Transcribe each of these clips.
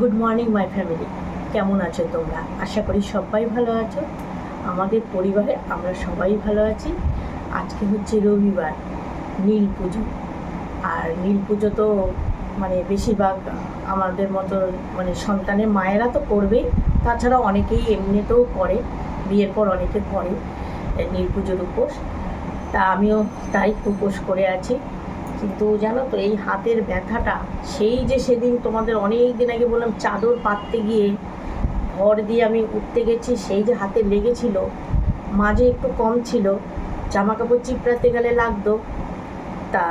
Good morning my family কেমন আছো তোমরা? আশা করি সবাই ভালো আছো। আমাদের পরিবারে আমরা সবাই ভালো আছি। আজকে হচ্ছে রবিবার, নীল পুজো। আর নীল পুজো তো মানে বেশিরভাগ আমাদের মতো মানে সন্তানের মায়েরা তো করবেই তাছাড়া অনেকেই এমনিতেও করে, বিয়ের পর অনেকে করে নীল পুজোর উপোস। তা আমিও তাই উপোস করে আছি। কিন্তু জানো তো, এই হাতের ব্যথাটা, সেই যে সেদিন তোমাদের অনেক দিন আগে বললাম চাদর পাততে গিয়ে ভর দিয়ে আমি উঠতে গেছি, সেই যে হাতে লেগেছিল, মাঝে একটু কম ছিল জামা কাপড় চিপড়াতে গেলে লাগতো। তা,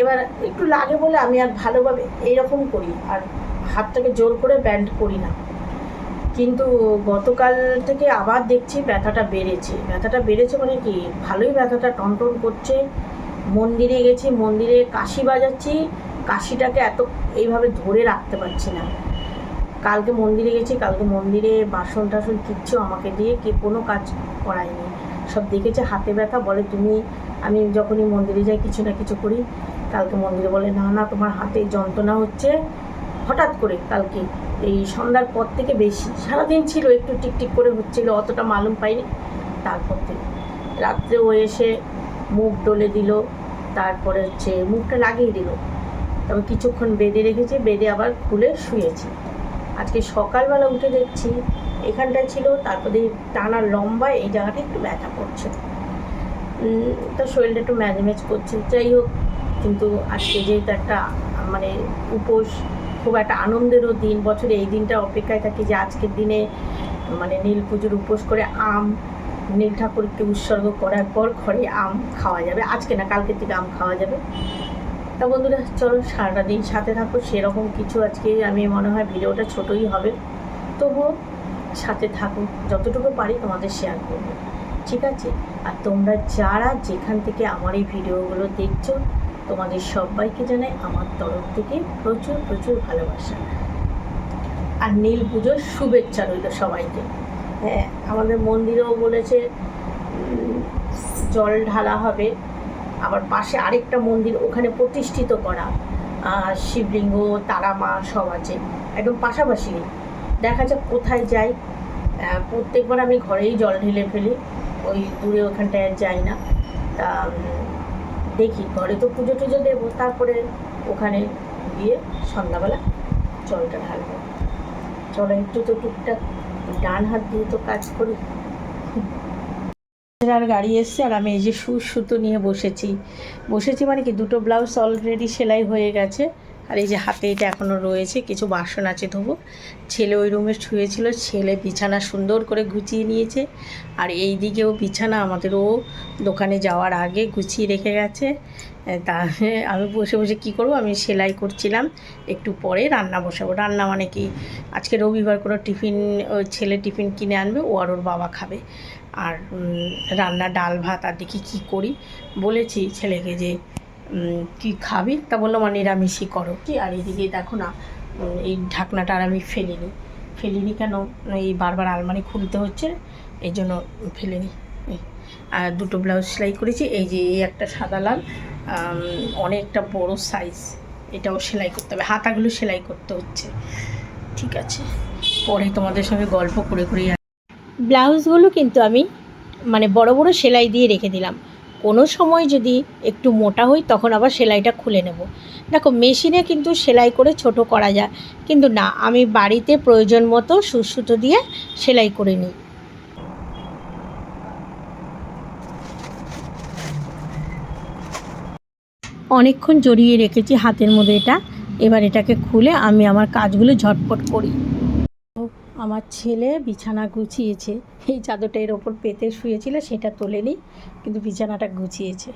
এবার একটু লাগে বলে আমি আর ভালোভাবে এইরকম করি, আর হাতটাকে জোর করে ব্যান্ড করি না। কিন্তু গতকাল থেকে আবার দেখছি ব্যথাটা বেড়েছে। ব্যথাটা বেড়েছে মানে কি, ভালোই ব্যথাটা টনটন করছে মন্দিরে গেছি, মন্দিরে কাশি বাজাচ্ছি, কাশিটাকে এত এইভাবে ধরে রাখতে পারছি না। কালকে মন্দিরে গেছি, কালকে মন্দিরে বাসন টাসন কিচ্ছু আমাকে দিয়ে কে কোনো কাজ করায়নি। সব দেখেছে, হাতে ব্যথা, বলে তুমি, আমি যখনই মন্দিরে যাই কিছু না কিছু করি, কালকে মন্দিরে বলে, না না, তোমার হাতে যন্ত্রণা হচ্ছে। হঠাৎ করে কালকে, এই সন্ধ্যার পর থেকে বেশি, সারাদিন ছিল, একটু টিকটিক করে হচ্ছিল, অতটা মালুম পাইনি। তারপর থেকে রাত্রে ও এসে মুখ ডলে দিল, তারপরে হচ্ছে মুখটা লাগিয়ে দিল। তবে কিছুক্ষণ বেডে রেখেছি বেডে আবার খুলে শুয়েছি। আজকে সকালবেলা উঠে দেখছি এখানটায় ছিল তারপরে টানা লম্বা এই জায়গাটা একটু ব্যথা করছে। তো শরীরটা একটু ম্যাজ ম্যাজ করছে। যাই হোক, কিন্তু আজকে যেহেতু একটা মানে উপোস, খুব একটা আনন্দেরও দিন। বছরে এই দিনটা অপেক্ষায় থাকি যে আজকের দিনে মানে নীল পুজোর উপোস করে আম নীল ঠাকুরকে উৎসর্গ করার পর ঘরে আম খাওয়া যাবে। আজকে না, কালকে থেকে আম খাওয়া যাবে। তা বন্ধুরা, চলো সারাটা দিন সাথে থাকো। সেরকম কিছু আজকে আমি মনে হয় ভিডিওটা ছোটই হবে। তবুও সাথে থাকো। যতটুকু পারি তোমাদের শেয়ার করব। ঠিক আছে? আর তোমরা যারা যেখান থেকে আমার এই ভিডিওগুলো দেখছ, তোমাদের সবাইকে জানাই আমার তরফ থেকে প্রচুর প্রচুর ভালোবাসা। আর নীল পুজোর শুভেচ্ছা রইল সবাইকে। হ্যাঁ আমাদের মন্দিরেও বলেছে জল ঢালা হবে। আবার পাশে আরেকটা মন্দির ওখানে প্রতিষ্ঠিত করা। শিবলিঙ্গ তারা মা সব আছে। একদম পাশাপাশি। দেখা যাক কোথায় যাই। প্রত্যেকবার আমি ঘরেই জল ঢেলে ফেলি। ওই দূরে ওখানটায় যাই না। তা দেখি। ঘরে তো পুজো টুজো দেবো। তারপরে ওখানে গিয়ে সন্ধ্যাবেলা জলটা ঢালবো। চলো, একটু তো টুকটাক ডান হাত দিয়ে তো কাজ করি। আর গাড়ি এসছে আর আমি এই যে সু সুতো নিয়ে বসেছি। বসেছি মানে কি, দুটো ব্লাউজ অলরেডি সেলাই হয়ে গেছে। আর এই যে হাতে এটা এখনও রয়েছে, কিছু বাসন আছে ধোবো ছেলে ওই রুমে শুয়েছিল, ছেলে বিছানা সুন্দর করে গুছিয়ে নিয়েছে। আর এই দিকেও বিছানা আমাদেরও দোকানে যাওয়ার আগে গুছিয়ে রেখে গেছে। তা আমি বসে বসে কি করব? আমি সেলাই করছিলাম, একটু পরে রান্না বসাবো। রান্না মানে কি? আজকে রবিবার কোনো টিফিন ওই ছেলে টিফিন কিনে আনবে, ও আর ওর বাবা খাবে। আর রান্না ডাল ভাত আর দেখি কী করি। বলেছি ছেলেকে যে কি খাবি? তা বলল, মা, নিরামিষই করো। কি, আর এদিকে দেখো না এই ঢাকনাটা আর আমি ফেলিনি। ফেলিনি কেন? এই বারবার আলমারি খুলতে হচ্ছে, এই জন্য ফেলিনি। আর দুটো ব্লাউজ সেলাই করেছি, এই যে, এই একটা সাদা লাল অনেকটা বড় সাইজ এটাও সেলাই করতে হবে। হাতাগুলো সেলাই করতে হচ্ছে। ঠিক আছে। পরে তোমাদের সঙ্গে গল্প করে করে। ব্লাউজগুলো কিন্তু আমি মানে বড় বড় সেলাই দিয়ে রেখে দিলাম। কোনো সময় যদি একটু মোটা হই, তখন আবার সেলাইটা খুলে নেব। দেখো, মেশিনে কিন্তু সেলাই করে ছোট করা যায়। কিন্তু না, আমি বাড়িতে প্রয়োজন মতো সুসুতো দিয়ে সেলাই করে নিই। অনেকক্ষণ জড়িয়ে রেখেছি হাতের মধ্যে এটা। এবার এটাকে খুলে আমি আমার কাজগুলো ঝটপট করি। আমার ছেলে বিছানা গুছিয়েছে। এই চাদরটা এর ওপর পেতে শুয়েছিল, সেটা তোলে তোলেনি কিন্তু বিছানাটা গুছিয়েছে।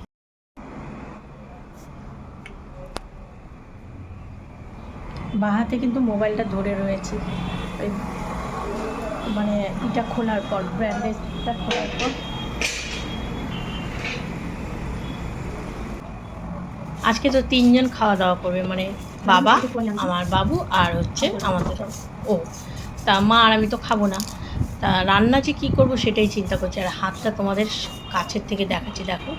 বাঁ হাতে কিন্তু মোবাইলটা ধরে রয়েছে। মানে এটা খোলার পর ব্র্যান্ডেজটা খোলার পর। আজকে তো তিনজন খাওয়া দাওয়া করবে মানে বাবা আমার বাবু আর হচ্ছে আমাদের ও। তা মা আর আমি তো খাব না। তা রান্না যে কী করব সেটাই চিন্তা করছি আর হাতটা তোমাদের কাছের থেকে দেখাচ্ছি দেখো।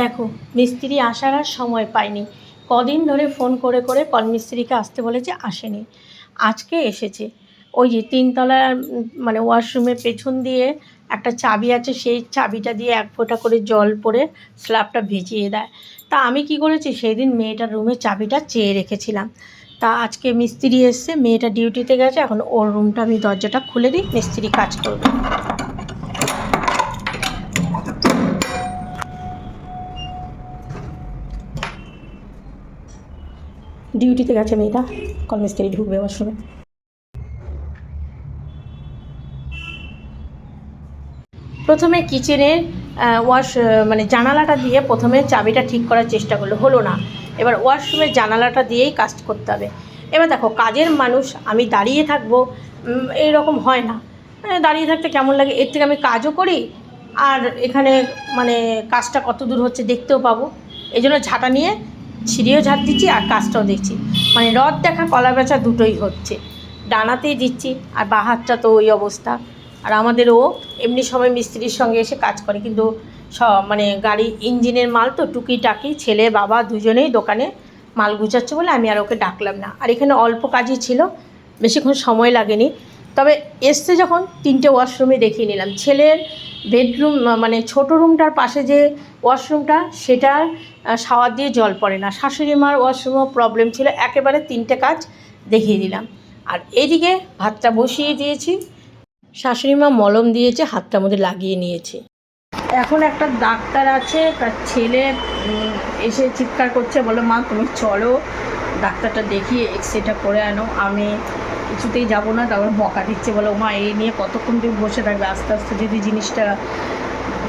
দেখো মিস্ত্রি আসার আর সময় পাইনি। কদিন ধরে ফোন করে করে কল মিস্ত্রিকে আসতে বলেছে আসেনি। আজকে এসেছে। ওই যে তিনতলার মানে ওয়াশরুমের পেছন দিয়ে একটা চাবি আছে, সেই চাবিটা দিয়ে এক ফোঁটা করে জল পরে স্ল্যাবটা ভিজিয়ে দেয়। তা আমি কি করেছি? সেই দিন মেয়েটার রুমে চাবিটা চেয়ে রেখেছিলাম। তা আজকে মিস্ত্রি এসছে, মেয়েটা ডিউটিতে গেছে, এখন ওর রুমটা আমি দরজাটা খুলে দিই, মিস্ত্রি কাজ করবে। ডিউটিতে গেছে মেয়েটা। কল মিস্ত্রি ঢুকবে ওয়াশরুমে। প্রথমে কিচেনের ওয়াশ মানে জানালাটা দিয়ে প্রথমে চাবিটা ঠিক করার চেষ্টা করল। হলো না। এবার ওয়াশরুমের জানালাটা দিয়েই কাজ করতে হবে। এবার দেখো কাজের মানুষ আমি দাঁড়িয়ে থাকব উম, এইরকম হয় না। মানে দাঁড়িয়ে থাকতে কেমন লাগে? এর থেকে আমি কাজও করি আর এখানে মানে কাজটা কত দূর হচ্ছে দেখতেও পাবো। এই জন্য ঝাঁটা নিয়ে ছিঁড়িয়েও ঝাঁট দিচ্ছি আর কাজটাও দেখছি। মানে রদ দেখা, কলা বেচা দুটোই হচ্ছে। ডানাতেই দিচ্ছি আর বা হাতটা তো ওই অবস্থা। আর আমাদেরও এমনি সময় মিস্ত্রির সঙ্গে এসে কাজ করে, কিন্তু সব মানে গাড়ি ইঞ্জিনের মাল তো টুকি টাকি ছেলে, বাবা দুজনেই দোকানে মাল গুছাচ্ছে বলে আমি আর ওকে ডাকলাম না। আর এখানে অল্প কাজই ছিল, বেশিক্ষণ সময় লাগেনি। তবে এসছে যখন তিনটে ওয়াশরুমে দেখিয়ে নিলাম। ছেলের বেডরুম মানে ছোট রুমটার পাশে যে ওয়াশরুমটা, সেটার শাওয়ার দিয়ে জল পড়ে না। শাশুড়ি মার ওয়াশরুমও প্রবলেম ছিল, একেবারে তিনটে কাজ দেখিয়ে দিলাম। আর এদিকে ভাতটা বসিয়ে দিয়েছি। শাশুড়ি মা মলম দিয়েছে হাতটার মধ্যে লাগিয়ে নিয়েছে। এখন একটা ডাক্তার আছে, তার ছেলে এসে চিৎকার করছে, বলো, মা, তুমি চলো, ডাক্তারটা দেখিয়ে এক্সরেটা করে আনো। আমি কিছুতেই যাব না। তারপর বকা দিচ্ছে, বলো, মা, এই নিয়ে কতক্ষণ তুমি বসে থাকবে? আস্তে আস্তে যদি জিনিসটা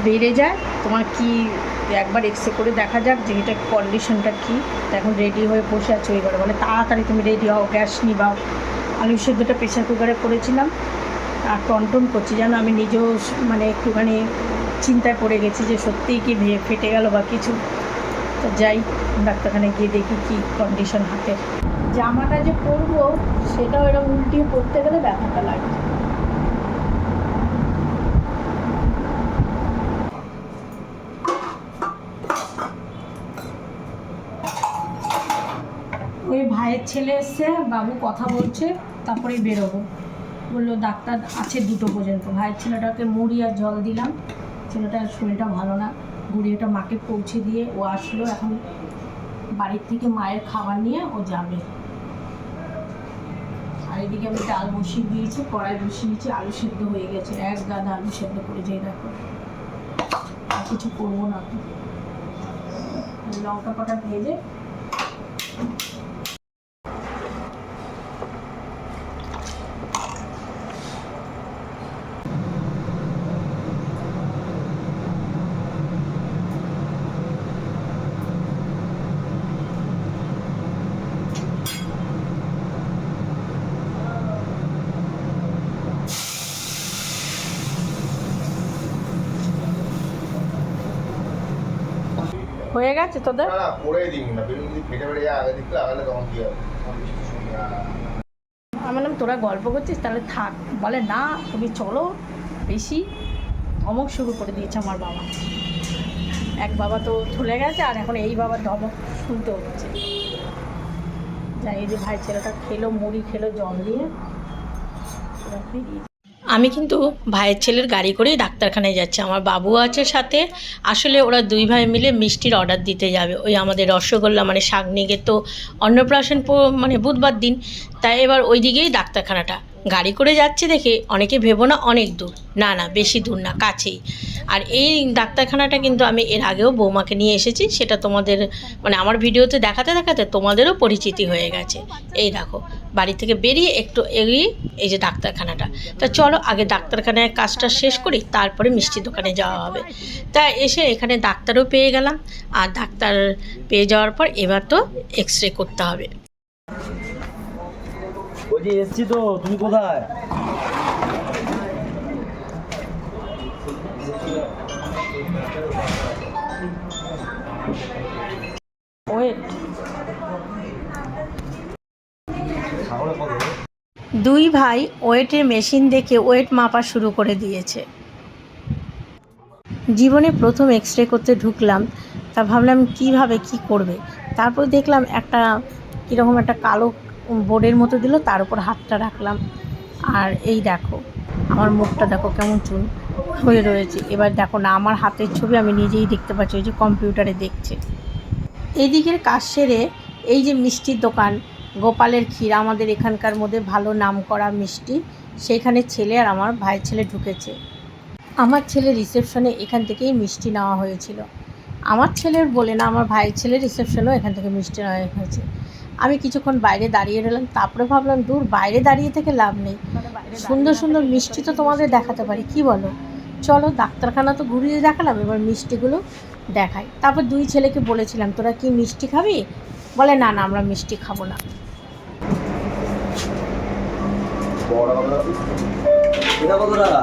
বেড়ে যায়। তোমার কি একবার এক্সরে করে দেখা যাক যে এটা কন্ডিশনটা কী? এখন রেডি হয়ে বসে আছো এবারে বলে তাড়াতাড়ি তুমি রেডি হও গ্যাস নিবাও। আলু সেদ্ধটা প্রেশার কুকারে করেছিলাম আর টনটন করছি। যেন আমি নিজেও মানে একটুখানি চিন্তায় পড়ে গেছি যে সত্যিই কি ফেটে গেল বা কিছু। তো যাই, ডাক্তারখানায় গিয়ে দেখি কি কন্ডিশন হাতের। জামাটা যে পরবো, সেটাও এরকম উল্টিয়ে পরতে গেলে ব্যথাটা লাগে ওই ভাইয়ের ছেলে এসছে, বাবু কথা বলছে, তারপরেই বেরোবো। বলল, ডাক্তার আছে দুটো পর্যন্ত। ভাইয়ের ছেলেটাকে মুড়ি আর জল দিলাম। ছেলেটার শরীরটা ভালো না। গুড়িয়েটা মাকে পৌঁছে দিয়ে ও আসলো এখন বাড়ির থেকে মায়ের খাবার নিয়ে ও যাবে। আর এদিকে আমি ডাল বসিয়ে দিয়েছি, কড়াই বসিয়ে দিয়েছি, আলু সেদ্ধ হয়ে গেছে। এক গাদা আলু সেদ্ধ করে যেই দেখো। আর কিছু করব না। লঙ্কা কটা ভেজে গেছে তোদের না দিন না বেলুন যদি ফেটে যায় আগে দিকে লাগালে তখন কি হবে আমি বললাম তোরা গল্প করছিস তাহলে থাক বলে না তুমি চলো বেশি ধমক শুরু করে দিয়েছে আমার বাবা এক বাবা তো চলে গেছে আর এখন এই বাবার ধমক শুনতে হচ্ছে যাই এই যে ভাই ছেলেটা খেলো মুড়ি খেলো জল দিয়ে আমি কিন্তু ভাইয়ের ছেলের গাড়ি করেই ডাক্তারখানায় যাচ্ছি। আমার বাবু আছে সাথে। আসলে ওরা দুই ভাই মিলে মিষ্টির অর্ডার দিতে যাবে। ওই আমাদের রসগোল্লা মানে শাকনিকে তো অন্নপ্রাশন মানে বুধবার দিন। তাই এবার ওই দিকেই ডাক্তারখানাটা। গাড়ি করে যাচ্ছে দেখে অনেকে ভেবো না অনেক দূর। না না, বেশি দূর না, কাছেই। আর এই ডাক্তারখানাটা কিন্তু আমি এর আগেও বৌমাকে নিয়ে এসেছি। সেটা তোমাদের মানে আমার ভিডিওতে দেখাতে দেখাতে তোমাদেরও পরিচিতি হয়ে গেছে। এই দেখো বাড়ি থেকে বেরিয়ে একটু এগিয়ে এই যে ডাক্তারখানাটা। তা চলো, আগে ডাক্তারখানায় কাজটা শেষ করি, তারপরে মিষ্টি দোকানে যাওয়া হবে। তা এসে এখানে ডাক্তারও পেয়ে গেলাম। আর ডাক্তার পেয়ে যাওয়ার পর এবার তো এক্স রে করতে হবে। এসছি তো, তুমি কোথায় ওয়েট সাগরে কত দুই ভাই ওয়েটের মেশিন দেখে ওয়েট মাপা শুরু করে দিয়েছে। জীবনে প্রথম এক্স রে করতে ঢুকলাম, তা ভাবলাম কীভাবে কি করবে? তারপর দেখলাম একটা কীরকম একটা কালো বোর্ডের মতো দিল, তার উপর হাতটা রাখলাম। আর এই দেখো, আমার মুখটা দেখো কেমন চুল হয়ে রয়েছে। এবার দেখো না, আমার হাতের ছবি আমি নিজেই দেখতে পাচ্ছি, ওই যে কম্পিউটারে দেখছে। এদিকের কাজ সেরে এই যে মিষ্টির দোকান গোপালের ক্ষীর, আমাদের এখানকার মধ্যে ভালো নাম করা মিষ্টি। সেইখানে ছেলে আর আমার ভাইয়ের ছেলে ঢুকেছে। আমার ছেলে রিসেপশনে এখান থেকেই মিষ্টি নেওয়া হয়েছিল। আমার ছেলের বলে না, আমার ভাইয়ের ছেলের রিসেপশনেও এখান থেকে মিষ্টি নেওয়া হয়েছে। আমি কিছুক্ষণ বাইরে দাঁড়িয়ে রইলাম, তারপরে ভাবলাম, দূর, বাইরে দাঁড়িয়ে থেকে লাভ নেই। সুন্দর সুন্দর মিষ্টি তো তোমাদের দেখাতে পারি, কি বলো? চলো, ডাক্তারখানা তো ঘুরিয়ে দেখালাম, এবার মিষ্টিগুলো দেখাই। তারপর দুই ছেলেকে বলেছিলাম, তোরা কি মিষ্টি খাবি? বলে, না না, আমরা মিষ্টি খাব না। এটা কত টাকা?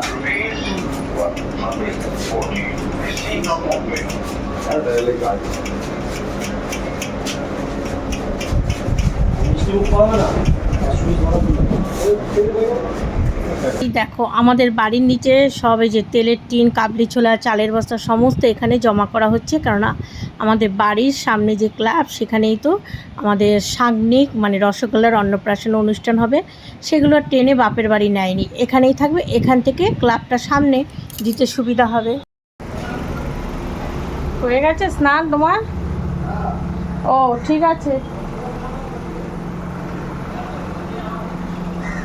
মিষ্টি মুখ পাওয়া না? দেখো, আমাদের বাড়ির নিচে সব এই যে তেলের টিন, কাবলি ছোলা, চালের বস্তা, সমস্ত এখানে জমা করা হচ্ছে। কেননা আমাদের বাড়ির সামনে যে ক্লাব, সেখানেই তো আমাদের সাংনিক মানে রসগোল্লার অন্নপ্রাশন অনুষ্ঠান হবে। সেগুলো ট্রেনে বাপের বাড়ি নেয়নি। এখানেই থাকবে, এখান থেকে ক্লাবটা সামনে দিতে সুবিধা হবে। হয়ে গেছে স্নান তোমার? ও, ঠিক আছে।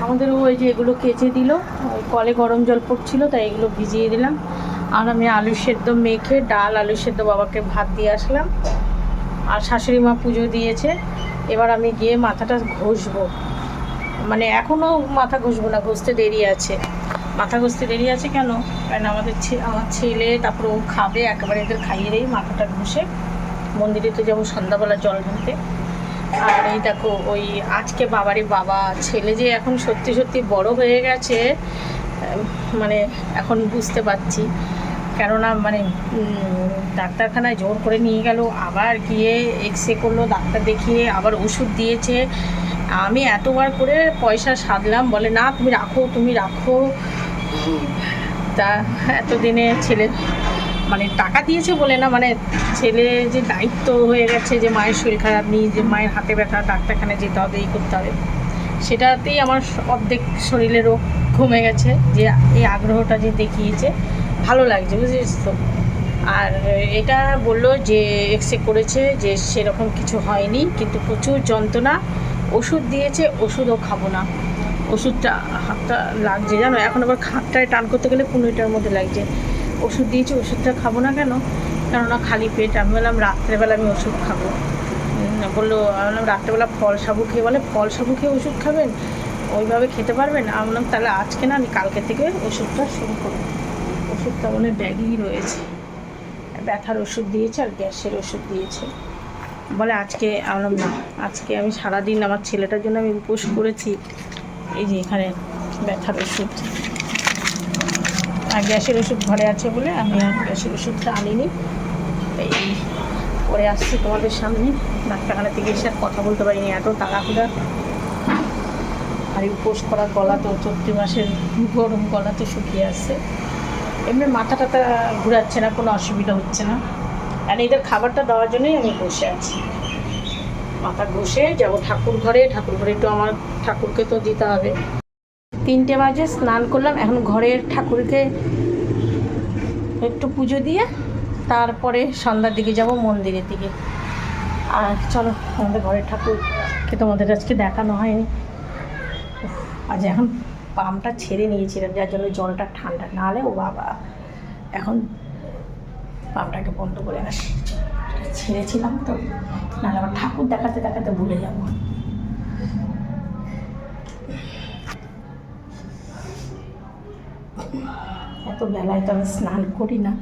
আমাদের ওই যে এগুলো কেচে দিল। ওই কলে গরম জল পড়ছিল, তাই এগুলো ভিজিয়ে দিলাম। আর আমি আলু সেদ্ধ মেখে, ডাল, আলু সেদ্ধ বাবাকে ভাত দিয়ে আসলাম। আর শাশুড়ি মা পুজো দিয়েছে। এবার আমি গিয়ে মাথাটা ঘষবো। মানে এখনও মাথা ঘষবো না, ঘষতে দেরি আছে। মাথা ঘষতে দেরি আছে কেন? কারণ আমাদের আমার ছেলে, তারপর ও খাবে, একেবারে এদের খাইয়ে দেই মাথাটা ঘষে। মন্দিরে তো যাব সন্ধ্যাবেলা জল ঢালতে। এই দেখো, ওই আজকে বাবারে বাবা, ছেলে যে এখন সত্যি সত্যি বড় হয়ে গেছে মানে এখন বুঝতে পারছি। কেননা মানে ডাক্তারখানায় জোর করে নিয়ে গেল, আবার গিয়ে এক্স রে করল, ডাক্তার দেখিয়ে আবার ওষুধ দিয়েছে। আমি এতবার করে পয়সা সাধলাম, বলে, না, তুমি রাখো তুমি রাখো। তা, এতদিনে ছেলে মানে টাকা দিয়েছে বলে না মানে ছেলে যে দায়িত্ব হয়ে গেছে যে মায়ের শরীর খারাপ নিয়ে যে মায়ের হাতে ব্যথা, ডাক্তারখানায় যেতে হবে, এই করতে হবে, সেটাতেই আমার অর্ধেক শরীরে রোগ কমে গেছে, যে এই আগ্রহটা যে দেখিয়েছে, ভালো লাগছে, বুঝেছিস তো? আর এটা বলল যে এক্সরে করেছে যে সেরকম কিছু হয়নি, কিন্তু প্রচুর যন্ত্রণা, ওষুধ দিয়েছে, ওষুধও খাব না। ওষুধটা হাতটা লাগছে, জানো? এখন আবার খাটটায় টান করতে গেলে পনেরোটার মধ্যে লাগছে। ওষুধ দিয়েছি, ওষুধটা খাব না কেন? কেননা খালি পেট। আমি বললাম, রাত্রেবেলা আমি ওষুধ খাব। বলল, আমি বললাম, রাত্রেবেলা ফল সাবু খেয়ে, বলে, ফল সাবু খেয়ে ওষুধ খাবেন? ওইভাবে খেতে পারবেন? আমি বললাম, তাহলে আজকে না, আমি কালকে থেকে ওষুধটা শুরু করব। ওষুধটা হয় ব্যাগেই রয়েছে। ব্যথার ওষুধ দিয়েছে আর গ্যাসের ওষুধ দিয়েছে। বলে, আজকে, আমি না, আজকে আমি সারাদিন আমার ছেলেটার জন্য আমি উপোস করেছি। এই যে এখানে ব্যথার ওষুধ। গ্যাসের ওষুধ ঘরে আছে বলে আমি আর গ্যাসের ওষুধটা আনিনি। এই করে আসছি তোমাদের সামনে। ডাক্তারখানা থেকে এসে আর কথা বলতে পারিনি, এত তাড়াহুড়া। আর উপোস করা গলা তো চৈত্র মাসের গরম গলা তো শুকিয়ে আসছে এমনি মাথা টাথা ঘুরাচ্ছে না, কোনো অসুবিধা হচ্ছে না। আর এদের খাবারটা দেওয়ার জন্যই আমি বসে আছি। মাথা ঘষে যাব ঠাকুর ঘরে ঠাকুর ঘরে একটু আমার ঠাকুরকে তো দিতে হবে। তিনটে বাজে, স্নান করলাম। এখন ঘরের ঠাকুরকে একটু পুজো দিয়ে তারপরে সন্ধ্যার দিকে যাব মন্দিরের দিকে। আর চলো, আমাদের ঘরের ঠাকুরকে তোমাদের আজকে দেখানো হয়নি। আজ এখন পাম্পটা ছেড়ে নিয়েছিলাম, যার জন্য জলটা ঠান্ডা। নাহলে, ও বাবা, এখন পাম্পটাকে বন্ধ করে আসি ছেড়েছিলাম তো, নাহলে আবার ঠাকুর দেখাতে দেখাতে ভুলে যাব। এত বেলায় তো আমি স্নান করি না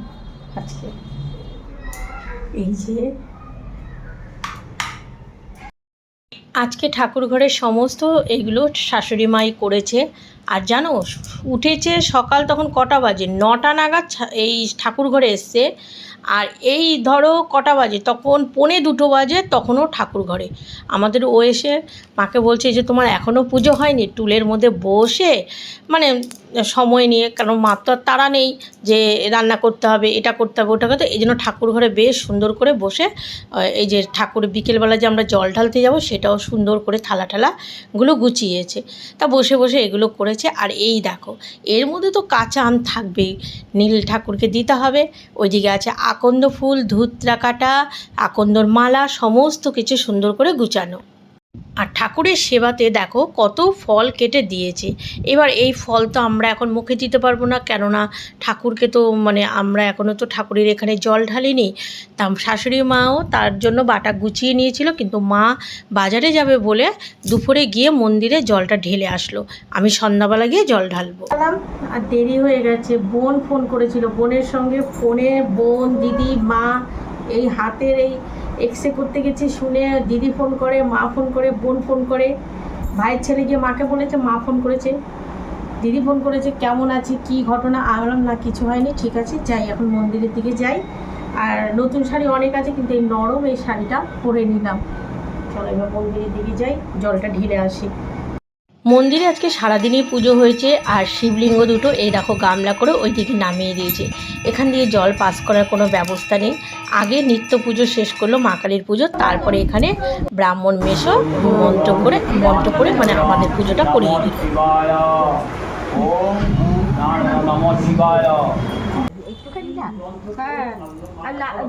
আজকে। এই যে আজকে ঠাকুর ঘরের সমস্ত এগুলো শাশুড়ি মাই করেছে। আর জানো, উঠেছে সকাল তখন কটা বাজে? নটা নাগাদ এই ঠাকুর ঘরে এসছে। আর এই ধরো কটা বাজে, তখন পৌনে দুটো বাজে তখনও ঠাকুর ঘরে। আমাদের ও এসে মাকে বলছে যে, তোমার এখনও পুজো হয়নি? টুলের মধ্যে বসে মানে সময় নিয়ে, কারণ মার তো আর তাড়া নেই যে রান্না করতে হবে, এটা করতে হবে ওটা করতে এই জন্য ঠাকুর ঘরে বেশ সুন্দর করে বসে এই যে ঠাকুর বিকেলবেলা যে আমরা জল ঢালতে যাব, সেটাও সুন্দর করে থালা ঠালাগুলো গুছিয়েছে। তা বসে বসে এগুলো করেছে। আর এই দেখো, এর মধ্যে তো কাঁচা আম থাকবেই। নীল ঠাকুরকে দিতে হবে, ওইদিকে আছে আকন্দ ফুল ধুতরা কাটা আকন্দর মালা সমস্ত কিছু সুন্দর করে গুছানো। আর ঠাকুরের সেবাতে দেখো কত ফল কেটে দিয়েছে। এবার এই ফল তো আমরা এখন মুখে দিতে পারব না, কেননা ঠাকুরকে তো মানে আমরা এখনও তো ঠাকুরের এখানে জল ঢালিনি। তা শাশুড়ি মাও তার জন্য বাটা গুছিয়ে নিয়েছিল, কিন্তু মা বাজারে যাবে বলে দুপুরে গিয়ে মন্দিরে জলটা ঢেলে আসলো। আমি সন্ধ্যাবেলা গিয়ে জল ঢালবো। আর দেরি হয়ে গেছে। বোন ফোন করেছিল, বোনের সঙ্গে ফোনে বোন, দিদি, মা, এই হাতের এই এক্সরে করতে গেছি, শুনে দিদি ফোন করে, মা ফোন করে, বোন ফোন করে। ভাইয়ের ছেলে গিয়ে মাকে বলেছে, মা ফোন করেছে। দিদি ফোন করেছে, কেমন আছে? কি ঘটনা? আমলাম না, কিছু হয়নি, ঠিক আছে, যাই, এখন মন্দিরের দিকে যাই। আর নতুন শাড়ি অনেক আছে, কিন্তু এই নরম এই শাড়িটা পরে নিলাম। চলো, এবার মন্দিরের দিকে যাই, জলটা ঢিলে আসি। মন্দিরে আজকে সারাদিনই পুজো হয়েছে আর শিবলিঙ্গ দুটো, এই দেখো গামলা করে ওই দিকে নামিয়ে দিয়েছে। এখান দিয়ে জল পাস করার কোনো ব্যবস্থা নেই। আগে নিত্য পুজো শেষ করল মা কালীর পুজো, তারপরে এখানে ব্রাহ্মণ মেশো মন্ত্র করে মন্ত্র করে মানে আমাদের পুজোটা করিয়ে দিল। হ্যাঁ।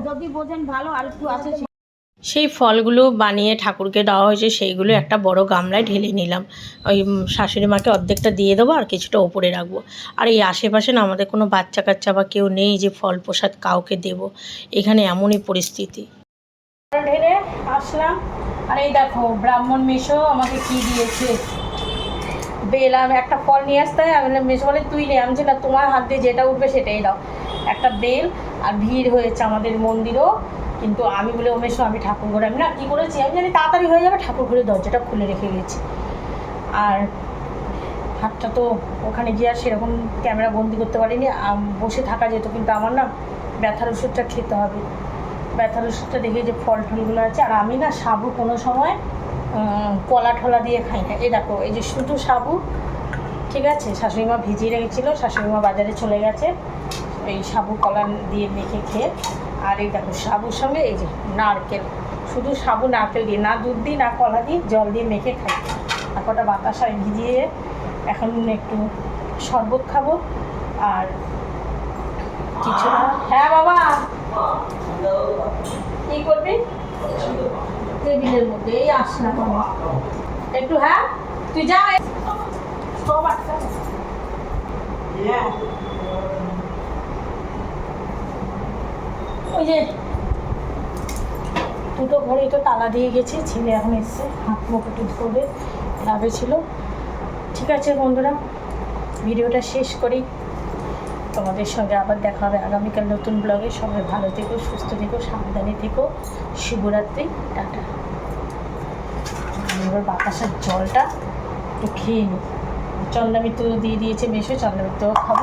যদি বোঝেন ভালো আর একটু আছে সেই ফলগুলো বানিয়ে ঠাকুরকে দেওয়া হয়েছে সেইগুলো একটা বড় গামলায় ঢেলে নিলাম। ওই শাশুড়ি মাকে অর্ধেকটা দিয়ে দেবো আর কিছুটা ওপরে রাখব। আর এই আশেপাশে না আমাদের কোনো বাচ্চা কাচ্চা বা কেউ নেই যে ফল প্রসাদ কাউকে দেব। এখানে এমনই পরিস্থিতি। ঢেলে আসলাম। আর এই দেখো ব্রাহ্মণ মেশো আমাকে কি দিয়েছে? বেল আমি একটা ফল নিয়ে আসতে হয় আমি মেশো বলে তুই নে। আমি না তোমার হাত দিয়ে যেটা উঠবে সেটাই দাও। একটা বেল আর ভিড় হয়েছে আমাদের মন্দিরও। কিন্তু আমি বলে, ও মেশো আমি ঠাকুর ঘরে আমি না কী করেছি? আমি জানি তাড়াতাড়ি হয়ে যাবে ঠাকুর ঘরের দরজাটা খুলে রেখে গেছি। আর হাতটা তো ওখানে গিয়ে আর সেরকম ক্যামেরা বন্দি করতে পারিনি। বসে থাকা যেত কিন্তু আমার না ব্যথার ওষুধটা খেতে হবে। ব্যথার ওষুধটা দেখে যে ফল টলগুলো আছে। আর আমি না সাবু কোনো সময় কলা ঠলা দিয়ে খাই না। এই দেখো, এই যে শুধু সাবু, ঠিক আছে? শাশুড়ি মা ভিজিয়ে রেখেছিলো শাশুড়ি মা বাজারে চলে গেছে। এই সাবু, কলা দিয়ে মেখে খেয়ে আর এই দেখো, সাবুর সঙ্গে এই যে নারকেল। শুধু সাবু, নারকেল দিয়ে, না দুধ দিই, না কলা দিই, জল দিয়ে মেখে খাই। আর কটা বাতাসায় ভিজিয়ে এখন একটু শরবত খাব। আর কিছু না। হ্যাঁ বাবা। কি করবি? টেবিলের মধ্যে, এই আসলাম আমি একটু হ্যাঁ? তুই যা। সব আটকা ওই যে দুটো ঘরেই তো তালা দিয়ে গেছে, ছেলে এখন এসছে, হাত মুখ একটু ধরবে লাভে ছিল। ঠিক আছে বন্ধুরা, ভিডিওটা শেষ করি। তোমাদের সঙ্গে আবার দেখা হবে আগামীকাল নতুন ব্লগে। সবাই ভালো থেকো, সুস্থ থেকো, সাবধানে থেকো। শুভরাত্রি, টাটা। এবার বাতাসের জলটা একটু খেয়ে নিই। চন্দ্রামিত্র দিয়ে দিয়েছে মেশো, চন্দ্রামিত্রও খাব।